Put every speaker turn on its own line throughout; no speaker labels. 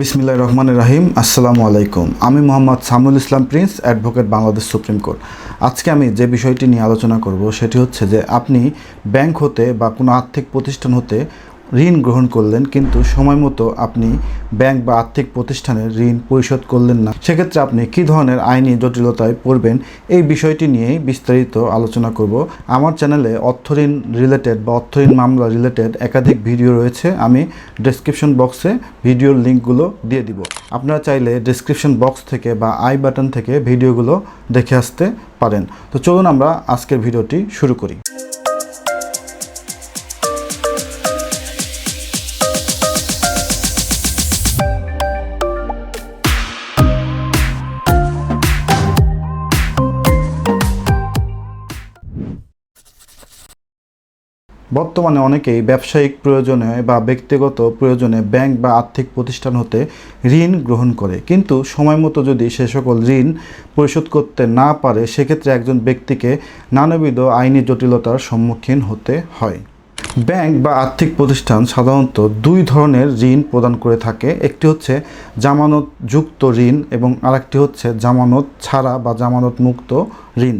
বিসমিল্লাহ রহমান রাহিম, আসসালামু আলাইকুম। আমি Mohammad Samul Islam Prince, advocate Bangladesh supreme court. আজকে আমি যে বিষয়টি নিয়ে আলোচনা করব, সেটি হচ্ছে যে আপনি ব্যাংক হতে বা কোনো আর্থিক প্রতিষ্ঠান হতে ঋণ গ্রহণ করলেন, কিন্তু সময় মতো আপনি ব্যাংক বা আর্থিক প্রতিষ্ঠানের ঋণ পরিশোধ করলেন না। সেক্ষেত্রে আপনি কী ধরনের আইনি জটিলতায় পড়বেন এই বিষয়টি নিয়েই বিস্তারিত আলোচনা করব। আমার চ্যানেলে অর্থঋণ রিলেটেড বা অর্থঋণ মামলা রিলেটেড একাধিক ভিডিও রয়েছে, আমি ডেসক্রিপশন বক্সে ভিডিওর লিঙ্কগুলো দিয়ে দিব। আপনারা চাইলে ডেসক্রিপশন বক্স থেকে বা আই বাটন থেকে ভিডিওগুলো দেখে আসতে পারেন। তো চলুন আমরা আজকের ভিডিওটি শুরু করি। বর্তমানে অনেকেই ব্যবসায়িক প্রয়োজনে বা ব্যক্তিগত প্রয়োজনে ব্যাংক বা আর্থিক প্রতিষ্ঠান হতে ঋণ গ্রহণ করে। কিন্তু সময় মতো যদি সে সকল ঋণ পরিশোধ করতে না পারে, সেক্ষেত্রে একজন ব্যক্তিকে নানাবিধ আইনি জটিলতার সম্মুখীন হতে হয়। ব্যাংক বা আর্থিক প্রতিষ্ঠান সাধারণত দুই ধরনের ঋণ প্রদান করে থাকে। একটি হচ্ছে জামানত যুক্ত ঋণ এবং আরেকটি হচ্ছে জামানত ছাড়া বা জামানত মুক্ত ঋণ।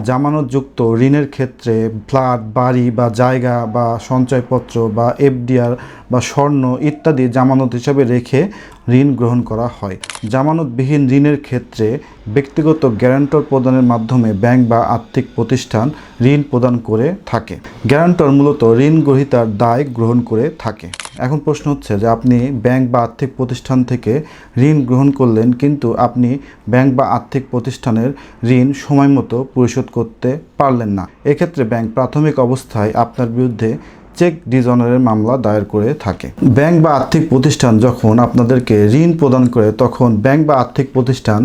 জামানতযুক্ত ঋণের ক্ষেত্রে ফ্ল্যাট, বাড়ি বা জায়গা বা সঞ্চয়পত্র বা এফডিআর বা স্বর্ণ ইত্যাদি জামানত হিসাবে রেখে ঋণ গ্রহণ করা হয়। জামানতবিহীন ঋণের ক্ষেত্রে ব্যক্তিগত গ্যারান্টর প্রদানের মাধ্যমে ব্যাংক বা আর্থিক প্রতিষ্ঠান ঋণ প্রদান করে থাকে। গ্যারান্টর মূলত ঋণ গ্রহীতার দায় গ্রহণ করে থাকে। এখন প্রশ্ন হচ্ছে যে আপনি ব্যাংক বা আর্থিক প্রতিষ্ঠান থেকে ঋণ গ্রহণ করলেন, কিন্তু আপনি ব্যাংক বা আর্থিক প্রতিষ্ঠানের ঋণ সময় মতো পরিশোধ করতে পারলেন না। এক্ষেত্রে ব্যাংক প্রাথমিক অবস্থায় আপনার বিরুদ্ধে চেক ডিজনারের মামলা দায়ের করে থাকে। ব্যাংক বা আর্থিক প্রতিষ্ঠান যখন আপনাদেরকে ঋণ প্রদান করে, তখন ব্যাংক বা আর্থিক প্রতিষ্ঠান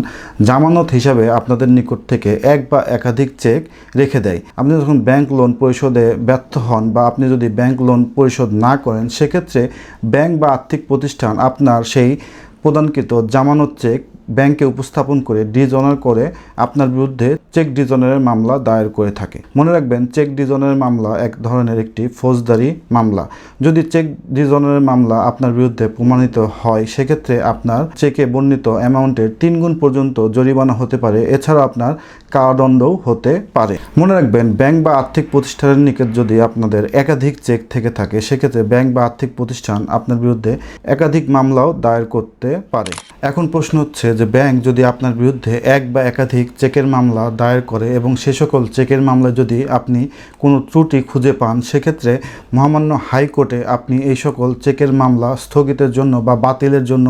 জামানত হিসাবে আপনাদের নিকট থেকে এক বা একাধিক চেক রেখে দেয়। আপনি যখন ব্যাংক লোন পরিশোধে ব্যর্থ হন বা আপনি যদি ব্যাংক লোন পরিশোধ না করেন, সেক্ষেত্রে ব্যাংক বা আর্থিক প্রতিষ্ঠান আপনার সেই প্রদানকৃত জামানত চেক ব্যাংকে উপস্থাপন করে ডিজনার করে আপনার বিরুদ্ধে চেক ডিজনারের মামলা দায়ের করে থাকে। মনে রাখবেন, চেক ডিজনারের মামলা এক ধরনের একটি ফৌজদারি মামলা। যদি চেক ডিজনারের মামলা আপনার বিরুদ্ধে প্রমাণিত হয়, সেক্ষেত্রে আপনার চেকে বর্ণিত অ্যামাউন্টের তিন গুণ পর্যন্ত জরিমানা হতে পারে। এছাড়া আপনার কারাদণ্ডও হতে পারে। মনে রাখবেন, ব্যাংক বা আর্থিক প্রতিষ্ঠানের নিকট যদি আপনাদের একাধিক চেক থেকে থাকে, সেক্ষেত্রে ব্যাংক বা আর্থিক প্রতিষ্ঠান আপনার বিরুদ্ধে একাধিক মামলাও দায়ের করতে পারে। এখন প্রশ্ন হচ্ছে যে ব্যাংক যদি আপনার বিরুদ্ধে এক বা একাধিক চেকের মামলা দায়ের করে এবং সে সকল চেকের মামলায় যদি আপনি কোনো ত্রুটি খুঁজে পান, সেক্ষেত্রে মহামান্য হাইকোর্টে আপনি এই সকল চেকের মামলা স্থগিতের জন্য বা বাতিলের জন্য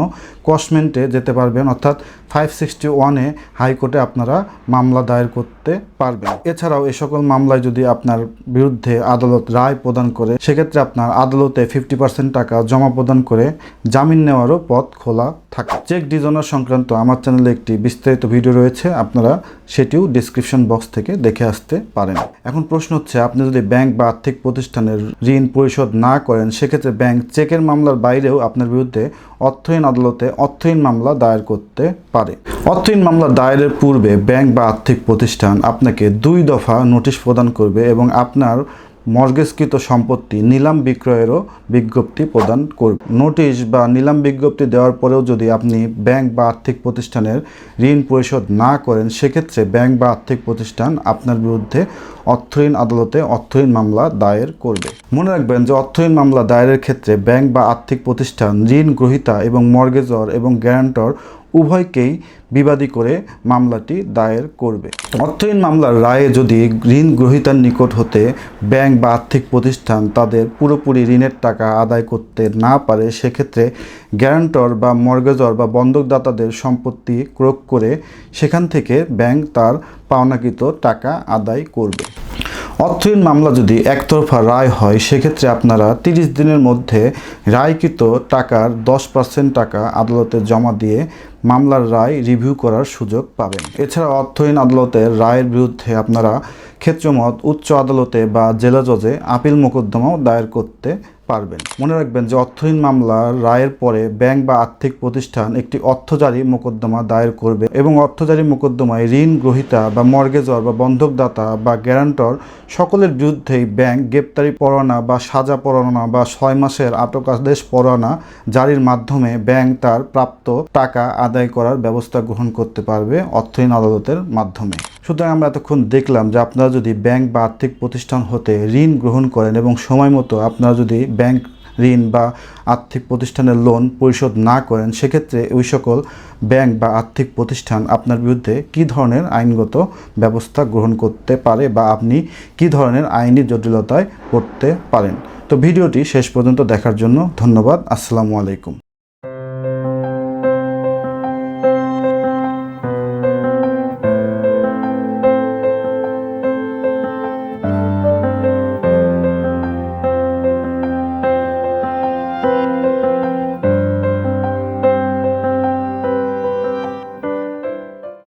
কসমেন্টে যেতে পারবেন। অর্থাৎ ফাইভ সিক্সটি ওয়ানে হাইকোর্টে আপনারা মামলা দায়ের করতে পারবেন। এছাড়াও এ সকল মামলায় যদি আপনার বিরুদ্ধে আদালত রায় প্রদান করে, সেক্ষেত্রে আপনার আদালতে ফিফটি পার্সেন্ট টাকা জমা প্রদান করে জামিন নেওয়ারও পথ খোলা থাকে। চেক ডিজনার সংক্রান্ত আমার চ্যানেলে একটি বিস্তারিত ভিডিও রয়েছে, আপনারা সেটিও ডিসক্রিপশন বক্স থেকে দেখে আসতে পারেন। এখন প্রশ্ন হচ্ছে, আপনি যদি ব্যাংক বা আর্থিক প্রতিষ্ঠানের ঋণ পরিশোধ না করেন, সেক্ষেত্রে ব্যাংক চেকের মামলার বাইরেও আপনার বিরুদ্ধে অর্থহীন আদালতে অর্থহীন মামলা দায়ের করতে পারে। অর্থহীন মামলা দায়েরের পূর্বে ব্যাংক বা আর্থিক প্রতিষ্ঠান আপনাকে দুই দফা নোটিশ প্রদান করবে এবং আপনার মর্গেজকৃত সম্পত্তি নিলাম বিক্রয়েরও বিজ্ঞপ্তি প্রদান করবে। নোটিশ বা নিলাম বিজ্ঞপ্তি দেওয়ার পরেও যদি আপনি ব্যাংক বা আর্থিক প্রতিষ্ঠানের ঋণ পরিশোধ না করেন, সেক্ষেত্রে ব্যাংক বা আর্থিক প্রতিষ্ঠান আপনার বিরুদ্ধে অর্থহীন আদালতে অর্থহীন মামলা দায়ের করবে। মনে রাখবেন যে অর্থহীন মামলা দায়েরের ক্ষেত্রে ব্যাংক বা আর্থিক প্রতিষ্ঠান ঋণ গ্রহীতা এবং মর্গেজর এবং গ্যারান্টর উভয়কেই বিবাদী করে মামলাটি দায়ের করবে। অর্থহীন মামলার রায়ে যদি ঋণ গ্রহীতার নিকট হতে ব্যাংক বা আর্থিক প্রতিষ্ঠান তাদের পুরোপুরি ঋণের টাকা আদায় করতে না পারে, সেক্ষেত্রে গ্যারান্টর বা মর্গেজর বা বন্ধকদাতাদের সম্পত্তি ক্রোক করে সেখান থেকে ব্যাংক তার পাওনাকৃত টাকা আদায় করবে। অর্থহীন মামলা যদি একতরফা রায় হয়, সেক্ষেত্রে আপনারা তিরিশ দিনের মধ্যে রায়কৃত টাকার দশ পার্সেন্ট টাকা আদালতে জমা দিয়ে মামলার রায় রিভিউ করার সুযোগ পাবেন। এছাড়া অর্থহীন আদালতের রায়ের বিরুদ্ধে আপনারা ক্ষেত্রমত উচ্চ আদালতে বা জেলা জজে আপিল মোকদ্দমাও দায়ের করতে পারবেন। মনে রাখবেন যে অর্থহীন মামলার রায়ের পরে ব্যাংক বা আর্থিক প্রতিষ্ঠান একটি অর্থজারি মোকদ্দমা দায়ের করবে এবং অর্থজারি মোকদ্দমায় ঋণ গ্রহীতা বা মর্গেজর বা বন্ধকদাতা বা গ্যারান্টর সকলের বিরুদ্ধেই ব্যাংক গ্রেপ্তারি পরোয়ানা বা সাজা পরোয়ানা বা ছয় মাসের আটক আদেশ পরোয়ানা জারির মাধ্যমে ব্যাংক তার প্রাপ্ত টাকা আদায় করার ব্যবস্থা গ্রহণ করতে পারবে অর্থহীন আদালতের মাধ্যমে। সুতরাং আমরা এতক্ষণ দেখলাম যে আপনারা যদি ব্যাংক বা আর্থিক প্রতিষ্ঠান হতে ঋণ গ্রহণ করেন এবং সময় মতো আপনারা যদি ব্যাংক ঋণ বা আর্থিক প্রতিষ্ঠানের লোন পরিশোধ না করেন, সেক্ষেত্রে ওই সকল ব্যাংক বা আর্থিক প্রতিষ্ঠান আপনার বিরুদ্ধে কী ধরনের আইনগত ব্যবস্থা গ্রহণ করতে পারে বা আপনি কী ধরনের আইনি জটিলতায় পড়তে পারেন? তো ভিডিওটি শেষ পর্যন্ত দেখার জন্য ধন্যবাদ। আসসালামু আলাইকুম।